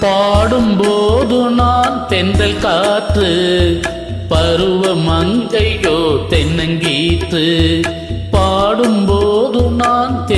பாடும்போது நான் தென்றல் காற்று பருவ மங்கையோ தென்னங்கீற்று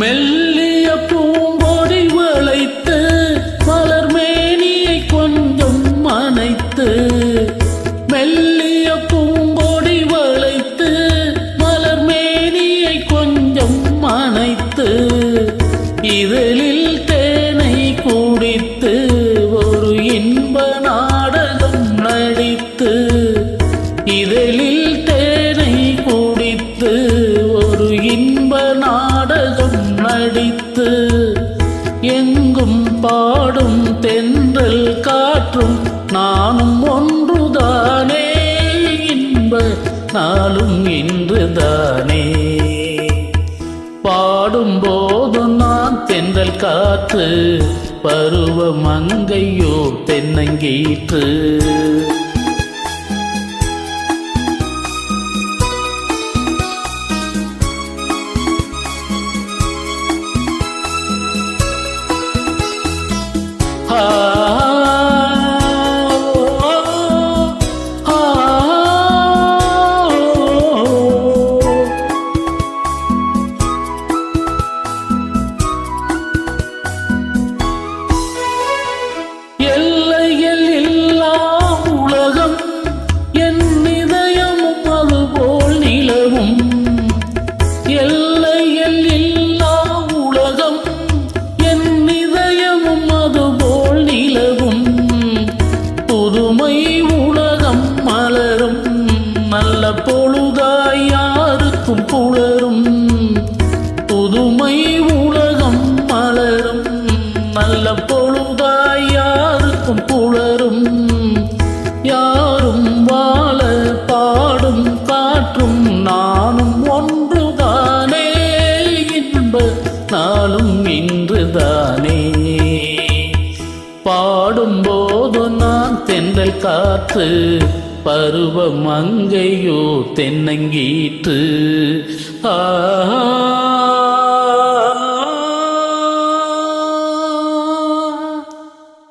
மெல்லிய பூம்பொடி வளைத்து மலர் மேனியை கொஞ்சம் மனைத்து மெல்லிய பூம்பொடி வளைத்து மலர் மேனியை கொஞ்சம் மனைத்து இதழில் தேனை குடித்து ஒரு இன்ப நாடகம் நடித்து இதழில் அடித்து எங்கும் பாடும் தென்றல் காற்றும் நானும் ஒன்றுதானே இன்ப நாளும் இன்றுதானே. பாடும் பாடும்போது நான் தென்றல் காற்று பருவ மங்கையோ தென்னங்கீற்று. ஆ இன்ப நாளும் இன்றுதானே. பாடும்போது நான் தென்றல் காற்று பருவ மங்கையோ தென்னங்கீற்று. ஆ